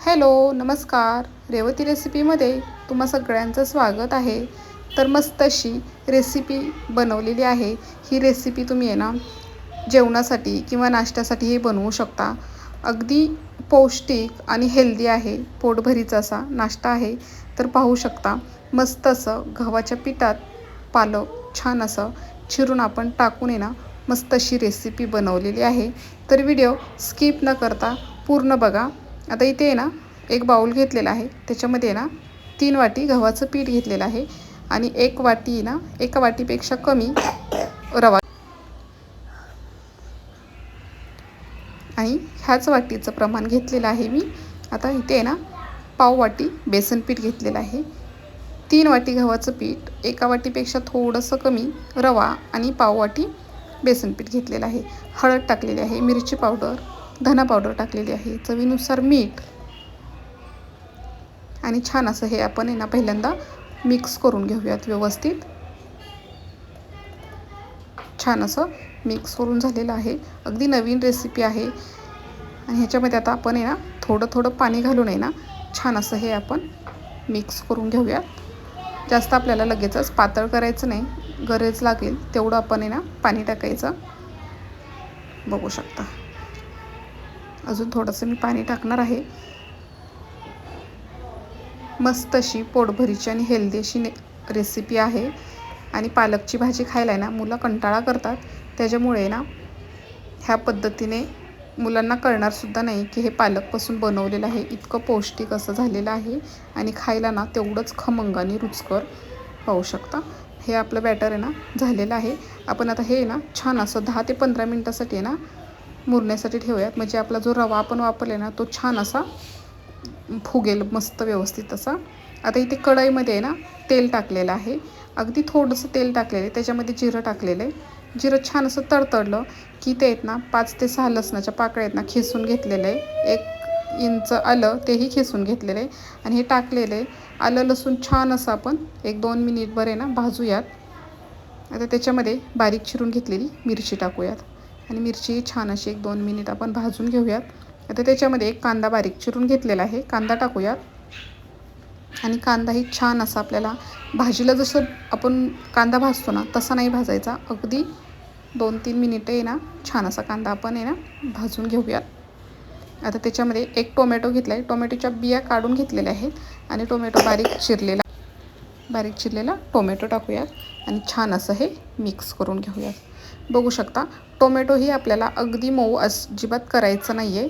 Hello नमस्कार. रेवती रेसिपीमध्ये तुम्हा सगळ्यांचं स्वागत आहे. तर मस्त अशी रेसिपी बनवलेली आहे. ही रेसिपी तुम्ही आहे ना जेवणासाठी किंवा नाश्त्यासाठीही बनवू शकता. अगदी पौष्टिक आणि हेल्दी आहे. पोटभरीचा असा नाश्ता आहे. तर पाहू शकता मस्त असं गव्हाच्या पिठात पालक छान असं चिरून आपण टाकून आहे ना मस्त अशी रेसिपी बनवलेली आहे. तर व्हिडिओ स्किप न करता पूर्ण बघा. आता इथे आहे ना एक बाऊल घेतलेला आहे. त्याच्यामध्ये ना तीन वाटी गव्हाचं पीठ घेतलेलं आहे. आणि एक वाटी ना एका वाटीपेक्षा कमी रवा. आणि ह्याच वाटीचं प्रमाण घेतलेलं आहे मी. आता इथे आहे ना पाव वाटी बेसन पीठ घेतलेलं आहे. तीन वाटी गव्हाचं पीठ एका वाटीपेक्षा थोडंसं कमी रवा आणि पाव वाटी बेसन पीठ घेतलेलं आहे. हळद टाकलेली आहे मिरची पावडर. धना पावडर टाकलेली आहे. चवीनुसार मीठ आणि छान असं हे आपण आहे ना पहिल्यांदा मिक्स करून घेऊयात व्यवस्थित. छान असं मिक्स करून झालेलं आहे. अगदी नवीन रेसिपी आहे. आणि ह्याच्यामध्ये आता आपण आहे ना थोडं थोडं पाणी घालून आहे ना छान असं हे आपण मिक्स करून घेऊयात. जास्त आपल्याला लगेचच पातळ करायचं नाही. गरज लागेल तेवढं आपण आहे ना पाणी टाकायचं. बघू शकता. अजून थोडंसं मी पाणी टाकणार आहे. मस्त अशी पोटभरीची आणि हेल्दी अशी रेसिपी आहे. आणि पालकची भाजी खायला आहे ना मुलं कंटाळा करतात. त्याच्यामुळे ना ह्या पद्धतीने मुलांना कळणारसुद्धा नाही की हे पालकपासून बनवलेलं आहे. इतकं पौष्टिक असं झालेलं आहे. आणि खायला ना तेवढंच खमंग आणि रुचकर पाहू शकता. हे आपलं बॅटर आहे ना झालेलं आहे. आपण आता हे ना छान असं दहा ते पंधरा मिनटासाठी आहे ना मुरण्यासाठी ठेवूयात. म्हणजे आपला जो रवा आपण वापरला ना तो छान असा फुगेल मस्त व्यवस्थित असा. आता इथे कढईमध्ये आहे ना तेल टाकलेलं आहे. अगदी थोडंसं तेल टाकलेलं आहे. त्याच्यामध्ये जिरं टाकलेलं आहे. जिरं छान असं तडतडलं की ते आहेत ना पाच ते सहा लसणाच्या पाकळ्या आहेत ना खेसून घेतलेलं आहे. एक इंच आलं तेही खेसून घेतलेलं आहे. आणि हे टाकलेलं आहे. आलं लसूण छान असं आपण एक दोन मिनिटभर आहे ना भाजूयात. आता त्याच्यामध्ये बारीक चिरून घेतलेली मिरची टाकूयात. आणि मिरची छान अशी एक दोन मिनिट आपण भाजून घेऊयात. आता त्याच्यामध्ये एक कांदा बारीक चिरून घेतलेला आहे. कांदा टाकूयात. आणि कांदाही छान असा आपल्याला भाजीला जसं आपण कांदा भाजतो ना तसा नाही भाजायचा. अगदी दोन तीन मिनिटं आहे ना छान असा कांदा आपण आहे ना भाजून घेऊयात. आता त्याच्यामध्ये एक टोमॅटो घेतला आहे टोमॅटोच्या बिया काढून घेतलेल्या आहेत आणि टोमॅटो बारीक चिरलेला बारीक चिरलेला टोमॅटो टाकूयात आणि छान असं हे मिक्स करून घेऊयात. बघू शकता. टोमॅटोही आपल्याला अगदी मऊ अजिबात करायचं नाही आहे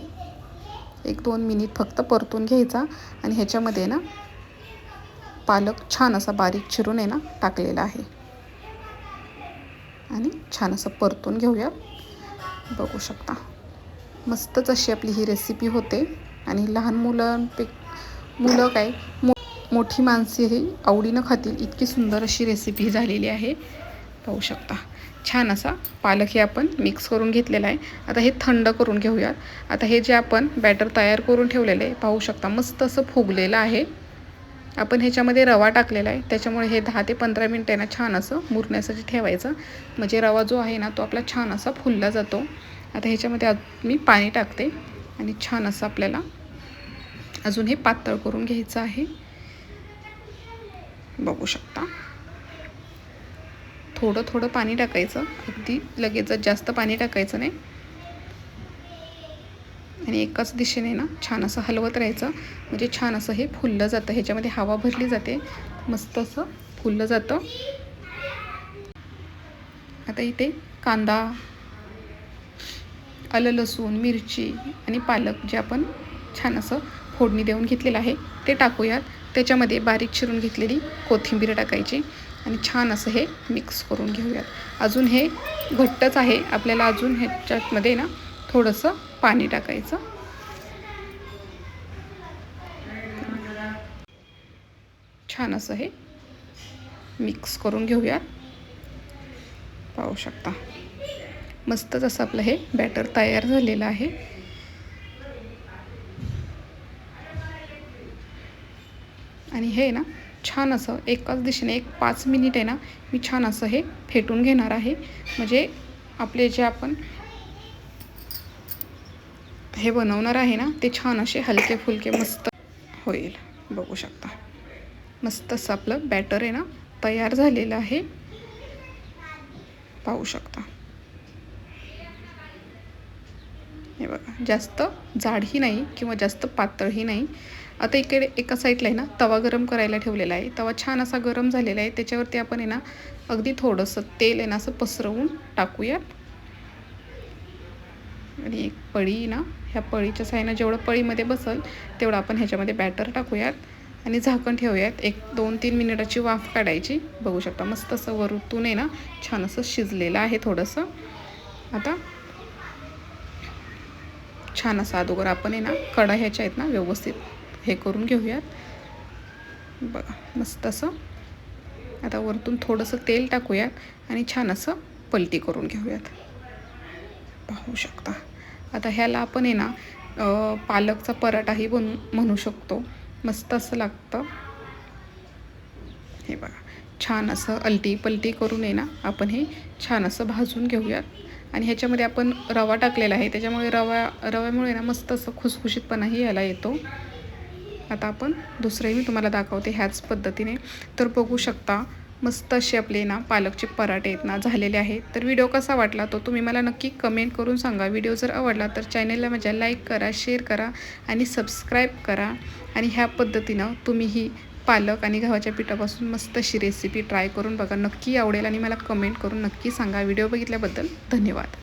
एक दोन मिनिट फक्त परतून घ्यायचा आणि ह्याच्यामध्ये ना पालक छान असा बारीक चिरून आहे ना टाकलेला आहे. आणि छान असं परतून घेऊया. बघू शकता. मस्तच अशी आपली ही रेसिपी होते. आणि लहान मुलांपे मुलं काय? मो मोठी माणसेही आवडीनं खातील. इतकी सुंदर अशी रेसिपी झालेली आहे. पाहू शकता. छान असा पालक हे आपण मिक्स करून घेतलेला आहे. आता हे थंड करून घेऊयात. आता हे जे आपण बॅटर तयार करून ठेवलेलं आहे पाहू शकता मस्त असं फुगलेलं आहे. आपण ह्याच्यामध्ये रवा टाकलेला आहे. त्याच्यामुळे हे दहा ते पंधरा मिनटं आहे ना छान असं मुरण्यासाठी ठेवायचं. म्हणजे रवा जो आहे ना तो आपला छान असा फुलला जातो. आता ह्याच्यामध्ये मी पाणी टाकते आणि छान असं आपल्याला अजून हे पातळ करून घ्यायचं आहे. बघू शकता. थोडं थोडं पाणी टाकायचं. अगदी लगेच जास्त पाणी टाकायचं नाही. आणि एकाच दिशेने ना छान असं हलवत राहायचं. म्हणजे छान असं हे फुललं जातं. ह्याच्यामध्ये हवा भरली जाते. मस्त असं फुललं जातं. आता इथे कांदा आलं लसूण मिरची आणि पालक जे आपण छान असं फोडणी देऊन घेतलेलं आहे ते टाकूयात. त्याच्यामध्ये बारीक चिरून घेतलेली कोथिंबीर टाकायची. आणि छान असं हे मिक्स करून घेऊयात. अजून हे घट्टच आहे. आपल्याला अजून ह्याच्यामध्ये ना थोडंसं पाणी टाकायचं. छान असं हे मिक्स करून घेऊयात. पाहू शकता. मस्तच असं आपलं हे बॅटर तयार झालेलं आहे. आणि हे ना छान असं एकाच दिशेने एक पाच मिनिट आहे ना मी छान असं हे फेटून घेणार आहे. म्हणजे आपले जे आपण हे बनवणार आहे ना ते छान असे हलके फुलके मस्त होईल. बघू शकता. मस्त असं आपलं बॅटर आहे ना तयार झालेलं आहे. पाहू शकता. हे बघा जास्त जाडही नाही किंवा जास्त पातळही नाही. आता इकडे एका साईडला आहे ना तवा गरम करायला ठेवलेला आहे. तवा छान असा गरम झालेला आहे. त्याच्यावरती आपण आहे ना अगदी थोडंसं तेल आहे ना असं पसरवून टाकूयात. आणि एक पळी ना ह्या पळीच्या साईनं जेवढं पळीमध्ये बसल तेवढं आपण ह्याच्यामध्ये बॅटर टाकूयात. आणि झाकण ठेवूयात. एक दोन तीन मिनिटाची वाफ काढायची. बघू शकता मस्त असं वरतून आहे ना छान असं शिजलेलं आहे थोडंसं. आता छान असं अगोदर आपण आहे ना कडा ह्याच्या आहेत ना व्यवस्थित हे करून घेऊयात. बघा मस्त असं. आता वरतून थोडंसं तेल टाकूयात आणि छान असं पलटी करून घेऊयात. पाहू शकता. आता ह्याला आपण आहे ना पालकचा पराठाही बनू म्हणू शकतो. मस्त असं लागतं. हे बघा छान असं अलटी पलटी करून आहे ना आपण हे छान असं भाजून घेऊयात. आणि ह्याच्यामध्ये आपण रवा टाकलेला आहे त्याच्यामुळे रवा रव्यामुळे ना मस्त असं खुसखुशीतपणाही याला येतो. आता आपण दुसरंही मी तुम्हाला दाखवते ह्याच पद्धतीने. तर बघू शकता मस्त असे आपले ना पालकचे पराठे आहेत ना झालेले आहेत. तर व्हिडिओ कसा वाटला तो तुम्ही मला नक्की कमेंट करून सांगा. व्हिडिओ जर आवडला तर चॅनलला माझ्या लाईक करा शेअर करा आणि सबस्क्राईब करा. आणि ह्या पद्धतीनं तुम्हीही पालक आणि गव्हाच्या पिठापासून मस्त अशी रेसिपी ट्राय करून बघा. नक्की आवडेल आणि मला कमेंट करून नक्की सांगा. व्हिडिओ बघितल्याबद्दल धन्यवाद.